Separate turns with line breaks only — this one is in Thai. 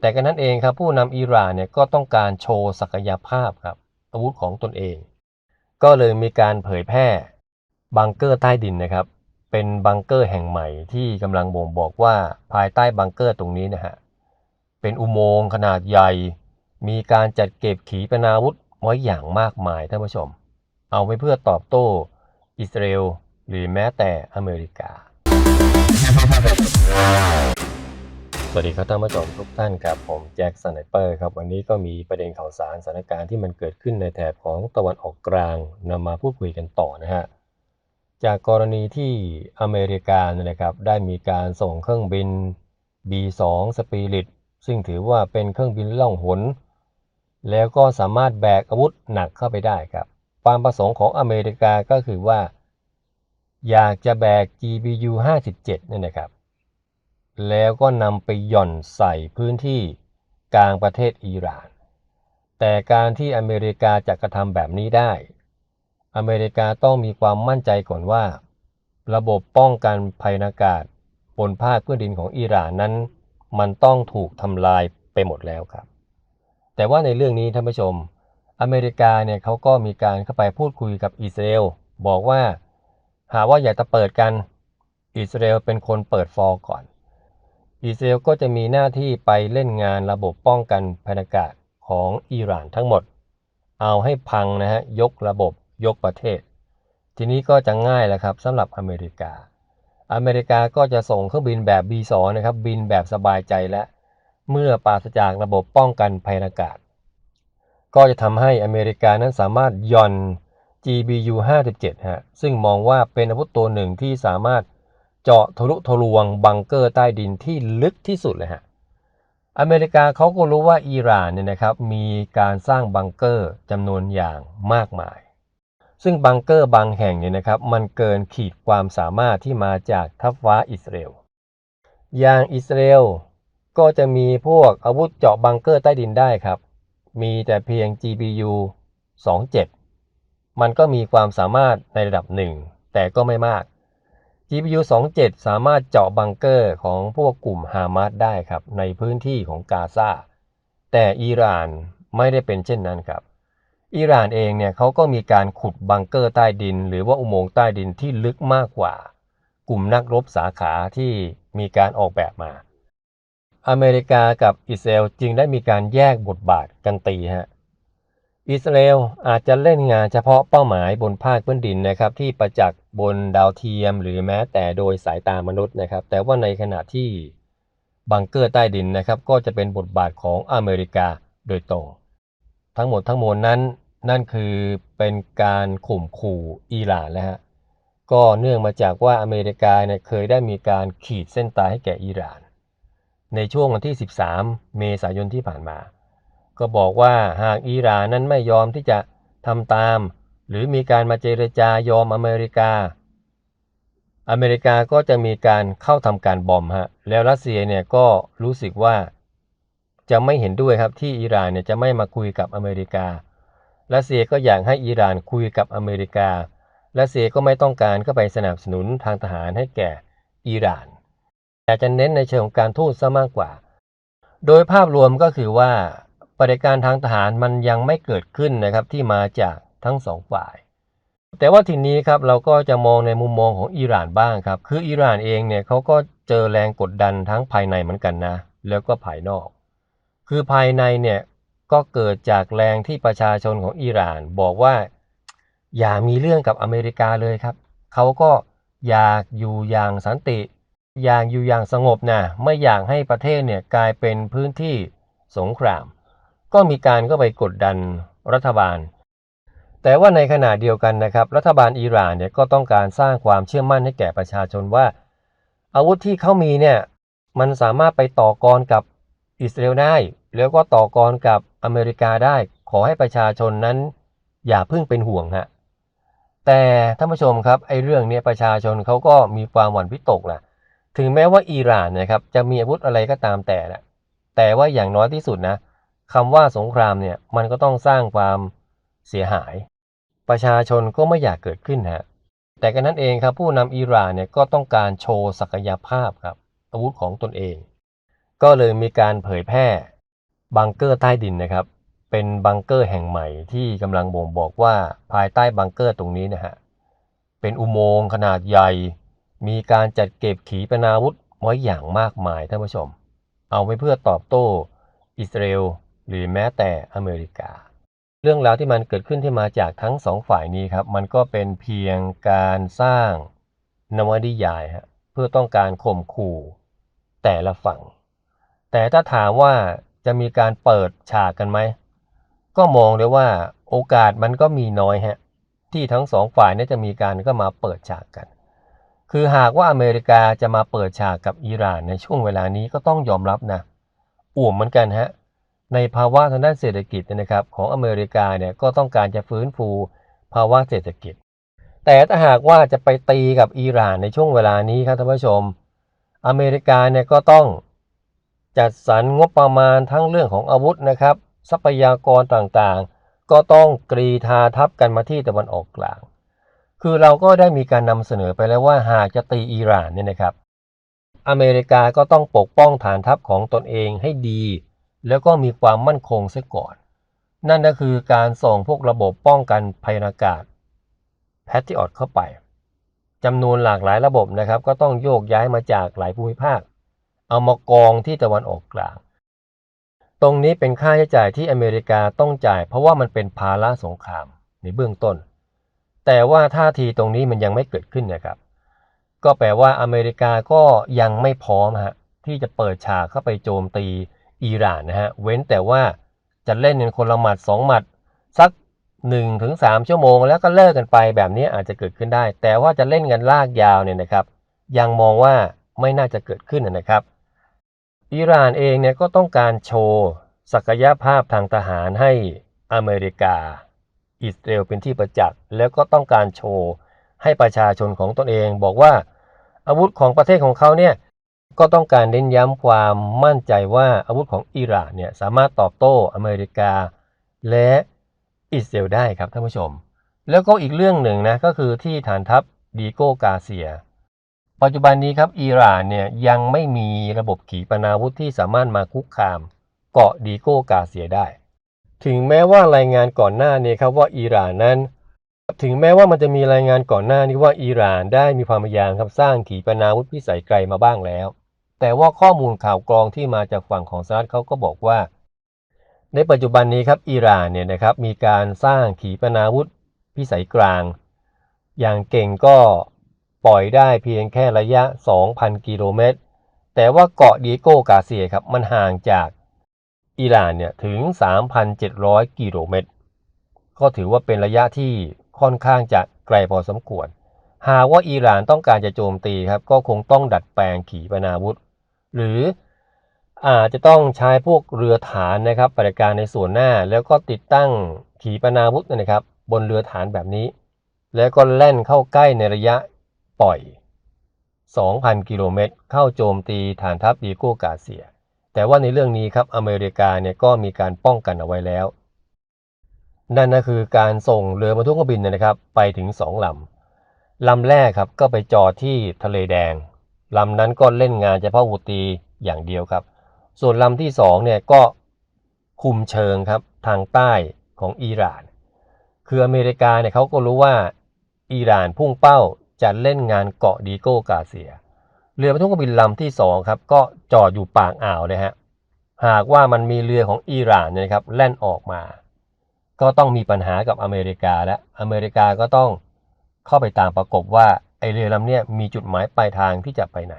แต่กันนั้นเองครับผู้นำอิหร่านเนี่ยก็ต้องการโชว์ศักยภาพครับอาวุธของตนเอง ก็เลยมีการเผยแพร่บังเกอร์ใต้ดินนะครับ เป็นบังเกอร์แห่งใหม่ที่กำลังบ่งบอกว่าภายใต้บังเกอร์ตรงนี้นะฮะเป็นอุโมงค์ขนาดใหญ่ มีการจัดเก็บขีปนาวุธไว้อย่างมากมายท่านผู้ชม เอาไว้เพื่อตอบโต้อิสราเอลหรือแม้แต่อเมริกา สวัสดีครับท่านผู้ชมทุกท่านครับผมแจ็คสไนเปอร์ครับวันนี้ก็มีประเด็นข่าวสารสถานการณ์ที่มันเกิดขึ้นในแถบของตะวันออกกลางนำมาพูดคุยกันต่อนะฮะจากกรณีที่อเมริกาเนี่ยนะครับได้มีการส่งเครื่องบิน B2 Spirit ซึ่งถือว่าเป็นเครื่องบินล่องหน แล้วก็สามารถแบกอาวุธหนักเข้าไปได้ครับ ความประสงค์ของอเมริกาก็คือว่า อยากจะแบก GBU 57เนี่ยนะครับ แล้วก็นำไปหย่อนใส่พื้นที่กลางประเทศอิหร่าน แต่การที่อเมริกาจะกระทำแบบนี้ได้ อเมริกาต้องมีความมั่นใจก่อนว่า ระบบป้องกันภัยอากาศบนภาคพื้นดินของอิหร่านนั้น มันต้องถูกทำลายไปหมดแล้วครับ แต่ว่าในเรื่องนี้ท่านผู้ชม อเมริกาเนี่ยเขาก็มีการเข้าไปพูดคุยกับอิสราเอลบอกว่า หากว่าอยากจะเปิดกัน อิสราเอลเป็นคนเปิดฟอร์ก่อน อิสราเอลก็จะมีหน้าที่ไปเล่นงานระบบป้องกันภัยอากาศของอิหร่านทั้งหมด เอาให้พังนะฮะยกระบบยกประเทศ ทีนี้ก็จะง่ายแล้วครับสำหรับอเมริกา อเมริกาก็จะส่งเครื่องบินแบบ B2 นะครับบินแบบสบายใจและเมื่อปราศจากระบบป้องกันภัยอากาศ ก็จะทำให้อเมริกานั้นสามารถย่อน GBU 57ฮะซึ่งมองว่าเป็นอาวุธตัวหนึ่งที่สามารถ เจาะทะลุทะลวงบังเกอร์ใต้ดินที่ลึกที่สุดเลยฮะอเมริกาเขาก็รู้ว่าอิหร่านเนี่ยนะครับมีการสร้างบังเกอร์จำนวนอย่างมากมาย ซึ่งบังเกอร์บางแห่งเนี่ยนะครับมันเกินขีดความสามารถที่มาจากทัพฟ้าอิสราเอลอย่างอิสราเอลก็จะมีพวกอาวุธเจาะบังเกอร์ใต้ดินได้ครับ มีแต่เพียง GBU 27 มันก็มีความสามารถในระดับหนึ่งแต่ก็ไม่มาก GPU 27 สามารถเจาะบังเกอร์ของพวกกลุ่มฮามาสได้ครับ ในพื้นที่ของกาซาแต่อิหร่านไม่ได้เป็นเช่นนั้นครับ อิหร่านเองเนี่ยเขาก็มีการขุดบังเกอร์ใต้ดิน หรือว่าอุโมงค์ใต้ดินที่ลึกมากกว่า กลุ่มนักรบสาขาที่มีการออกแบบมา อเมริกากับอิสราเอลจึงได้มีการแยกบทบาทกันตีฮะ อิสราเอลอาจจะเล่นงานเฉพาะเป้าหมายบนภาคพื้นดินนะครับ ที่ประจักษ์บนดาวเทียมหรือแม้แต่โดยสายตามนุษย์นะครับ แต่ว่าในขณะที่บังเกอร์ใต้ดินนะครับก็จะเป็นบทบาทของอเมริกาโดยตรง ทั้งหมดทั้งมวลนั้นนั่นคือเป็นการข่มขู่อิหร่านแล้วฮะก็เนื่องมาจากว่าอเมริกาเนี่ยเคยได้มีการขีดเส้นตายให้แก่อิหร่าน ในช่วงวันที่ 13 เมษายนที่ผ่านมา ก็บอกว่าหากอิหร่านนั้นไม่ยอมที่จะทำตาม หรือมีการมาเจรจายอมอเมริกา อเมริกาก็จะมีการเข้าทำการบอมฮะแล้วรัสเซียเนี่ยก็รู้สึกว่าจะไม่เห็นด้วยครับที่อิหร่านเนี่ยจะไม่มาคุยกับอเมริการัสเซียก็อยากให้อิหร่านคุยกับอเมริการัสเซียก็ไม่ต้องการเข้าไปสนับสนุนทางทหารให้แก่อิหร่าน แต่จะเน้นในเชิงของการทูตซะมากกว่า โดยภาพรวมก็คือว่า ปฏิการทางทหารมันยังไม่เกิดขึ้นนะครับที่มาจากทั้งสองฝ่าย แต่ว่าทีนี้ครับเราก็จะมองในมุมมองของอิหร่านบ้างครับ คืออิหร่านเองเนี่ยเขาก็เจอแรงกดดันทั้งภายในเหมือนกันนะ แล้วก็ภายนอก คือภายในเนี่ยก็เกิดจากแรงที่ประชาชนของอิหร่านบอกว่า อย่ามีเรื่องกับอเมริกาเลยครับเขาก็อยากอยู่อย่างสันติ อยากอยู่อย่างสงบนะไม่อยากให้ประเทศเนี่ยกลายเป็นพื้นที่สงคราม ก็มีการก็ไปกดดันรัฐบาล แต่ว่าในขณะเดียวกันนะครับ รัฐบาลอิหร่านเนี่ยก็ต้องการสร้างความเชื่อมั่นให้แก่ประชาชนว่า อาวุธที่เขามีเนี่ยมันสามารถไปต่อกรกับอิสราเอลได้ แล้วก็ต่อกรกับอเมริกาได้ ขอให้ประชาชนนั้น อย่าเพิ่งเป็นห่วงฮะแต่ท่านผู้ชมครับไอ้เรื่องเนี้ประชาชนเขาก็มีความหวั่นวิตกแหละถึงแม้ว่าอิหร่านนะครับจะมีอาวุธอะไรก็ตามแต่นะแต่ว่าอย่างน้อยที่สุดนะ คำว่าสงครามเนี่ยมันก็ต้องสร้างความเสียหาย ประชาชนก็ไม่อยากเกิดขึ้นฮะแต่กันนั้นเองครับผู้นำอิหร่านเนี่ยก็ต้องการโชว์ศักยภาพครับอาวุธของตนเอง ก็เลยมีการเผยแพร่บังเกอร์ใต้ดินนะครับ เป็นบังเกอร์แห่งใหม่ที่กำลังบ่งบอกว่าภายใต้บังเกอร์ตรงนี้นะฮะเป็นอุโมงค์ขนาดใหญ่ มีการจัดเก็บขีปนาวุธไว้อย่างมากมายท่านผู้ชม เอาไว้เพื่อตอบโต้อิสราเอล หรือแม้แต่อเมริกา เรื่องราวที่มันเกิดขึ้นที่มาจากทั้งสองฝ่ายนี้ครับ มันก็เป็นเพียงการสร้างนวนิยายฮะเพื่อต้องการข่มขู่แต่ละฝั่ง แต่ถ้าถามว่าจะมีการเปิดฉากกันไหม ก็มองเลยว่าโอกาสมันก็มีน้อยฮะที่ทั้งสองฝ่ายนี่จะมีการก็มาเปิดฉากกัน คือหากว่าอเมริกาจะมาเปิดฉากกับอิหร่านในช่วงเวลานี้ก็ต้องยอมรับนะอ่วมเหมือนกันฮะ ในภาวะทางด้านเศรษฐกิจนะครับของอเมริกาเนี่ยก็ต้องการจะฟื้นฟูภาวะเศรษฐกิจ แต่ถ้าหากว่าจะไปตีกับอิหร่านในช่วงเวลานี้ครับท่านผู้ชม อเมริกาเนี่ยก็ต้องจัดสรรงบประมาณทั้งเรื่องของอาวุธนะครับ ทรัพยากรต่างๆ ก็ต้องกรีธาทับกันมาที่ตะวันออกกลาง คือเราก็ได้มีการนำเสนอไปแล้วว่าหากจะตีอิหร่านเนี่ยนะครับ อเมริกาก็ต้องปกป้องฐานทัพของตนเองให้ดี แล้วก็มีความมั่นคงเสียก่อน นั่นก็คือการส่งพวกระบบป้องกันภัยอากาศแพทริออตเข้าไปจำนวนหลากหลายระบบนะครับ ก็ต้องโยกย้ายมาจากหลายภูมิภาค เอามากองที่ตะวันออกกลาง ตรงนี้เป็นค่าใช้จ่ายที่อเมริกาต้องจ่าย เพราะว่ามันเป็นภาระสงครามในเบื้องต้น แต่ว่าท่าทีตรงนี้มันยังไม่เกิดขึ้นนะครับ ก็แปลว่าอเมริกาก็ยังไม่พร้อมฮะที่จะเปิดฉากเข้าไปโจมตี อิหร่านนะฮะ เว้นแต่ว่าจะเล่นกันคนละหมัดสองหมัดสัก1ถึง3ชั่วโมง แล้วก็เลิกกันไปแบบนี้อาจจะเกิดขึ้นได้ แต่ว่าจะเล่นกันลากยาวเนี่ยนะครับ ยังมองว่าไม่น่าจะเกิดขึ้นนะครับอิหร่านเองเนี่ยก็ต้องการโชว์ศักยภาพทางทหารให้อเมริกา อิสราเอลเป็นที่ประจักษ์ แล้วก็ต้องการโชว์ให้ประชาชนของตนเอง บอกว่าอาวุธของประเทศของเขาเนี่ย ก็ต้องการเน้นย้ำความมั่นใจว่าอาวุธของอิหร่านเนี่ยสามารถตอบโต้อเมริกา และอิสราเอลได้ครับท่านผู้ชม แล้วก็อีกเรื่องหนึ่งนะก็คือที่ฐานทัพดีโกกาเซีย ปัจจุบันนี้ครับอิหร่านเนี่ยยังไม่มีระบบขีปนาวุธที่สามารถมาคุกคาม เกาะดีโกกาเซียได้ ถึงแม้ว่ารายงานก่อนหน้านี้ครับว่าอิหร่านนั้นถึงแม้ว่ามันจะมีรายงานก่อนหน้านี้ว่าอิหร่านได้มีความพยายามครับสร้างขีปนาวุธพิสัยไกลมาบ้างแล้ว แต่ว่าข้อมูลข่าวกรองที่มาจากฝั่งของสหรัฐเขาก็บอกว่า ในปัจจุบันนี้ครับอิหร่านเนี่ยนะครับมีการสร้างขีปนาวุธพิสัยกลาง อย่างเก่งก็ปล่อยได้เพียงแค่ระยะ 2,000 กิโลเมตร แต่ว่าเกาะดีโกกาเซียครับมันห่างจากอิหร่านเนี่ยถึง 3,700 กิโลเมตร ก็ถือว่าเป็นระยะที่ค่อนข้างจะไกลพอสมควร หากว่าอิหร่านต้องการจะโจมตีครับ ก็คงต้องดัดแปลงขีปนาวุธ หรืออาจจะต้องใช้พวกเรือฐานนะครับปฏิการในส่วนหน้า แล้วก็ติดตั้งขีปนาวุธนะครับ บนเรือฐานแบบนี้ แล้วก็แล่นเข้าใกล้ในระยะปล่อย 2,000 กิโลเมตร เข้าโจมตีฐานทัพดีโกกาเซีย แต่ว่าในเรื่องนี้ครับอเมริกาเนี่ยก็มีการป้องกันเอาไว้แล้ว นั่นก็คือการส่งเรือบรรทุกเครื่องบินเนยนะครับ ไปถึง 2ลำลำแรกครับก็ไปจอดที่ทะเลแดง ลำนั้นก็เล่นงานเฉพาะฮูตีอย่างเดียวครับ ส่วนลำที่2เนี่ยก็คุมเชิงครับทางใต้ของอิหร่าน คืออเมริกาเนี่ยเขาก็รู้ว่าอิหร่านพุ่งเป้าจะเล่นงานเกาะดีโกกาเซีย เรือบรรทุกเครื่องบินลำที่2ครับก็จอดอยู่ปากอ่าวเลยฮะ หากว่ามันมีเรือของอิหร่านเนี่ยนะครับแล่นออกมา ก็ต้องมีปัญหากับอเมริกาและอเมริกาก็ต้องเข้าไปตามประกบว่า ไอเรือลำนี้มีจุดหมายปลายทางที่จะไปไหน